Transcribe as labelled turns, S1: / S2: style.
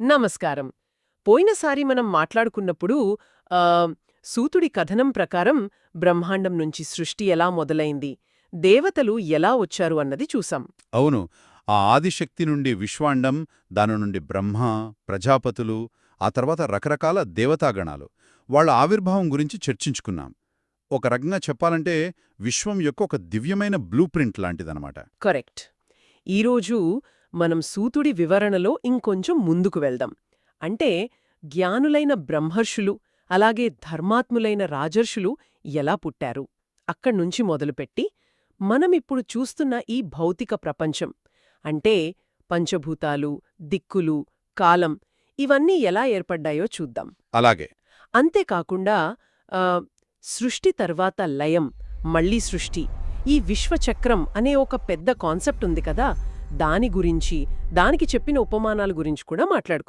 S1: నమస్కారం. పోయినసారి మనం మాట్లాడుకున్నప్పుడు సూతుడి కథనం ప్రకారం బ్రహ్మాండం నుంచి సృష్టి ఎలా మొదలైంది దేవతలు ఎలా వచ్చారు అన్నది చూసాం.
S2: అవును. ఆ ఆదిశక్తి నుండి విశ్వాండం దాని నుండి బ్రహ్మ ప్రజాపతులు ఆ తర్వాత రకరకాల దేవతాగణాలు. వాళ్ళ ఆవిర్భావం గురించి చర్చించుకున్నాం. ఒక రకంగా చెప్పాలంటే విశ్వం యొక్క ఒక దివ్యమైన బ్లూ ప్రింట్ లాంటిదనమాట
S1: కరెక్ట్. ఈరోజు మనం సూతుడి వివరణలో ఇంకొంచెం ముందుకు వెళ్దాం. అంటే జ్ఞానులైన బ్రహ్మర్షులు అలాగే ధర్మాత్ములైన రాజర్షులు ఎలా పుట్టారు? అక్కడ్నుంచి మొదలుపెట్టి మనమిప్పుడు చూస్తున్న ఈ భౌతిక ప్రపంచం. అంటే పంచభూతాలు దిక్కులు కాలం ఇవన్నీ ఎలా ఏర్పడ్డాయో చూద్దాం.
S2: అలాగే.
S1: అంతేకాకుండా సృష్టి తర్వాత లయం మళ్ళీ సృష్టి ఈ విశ్వచక్రం అనే ఒక పెద్ద కాన్సెప్ట్ ఉంది కదా? దాని గురించి దానికి చెప్పిన ఉపమానాల గురించి కూడా మాట్లాడుకుందాం.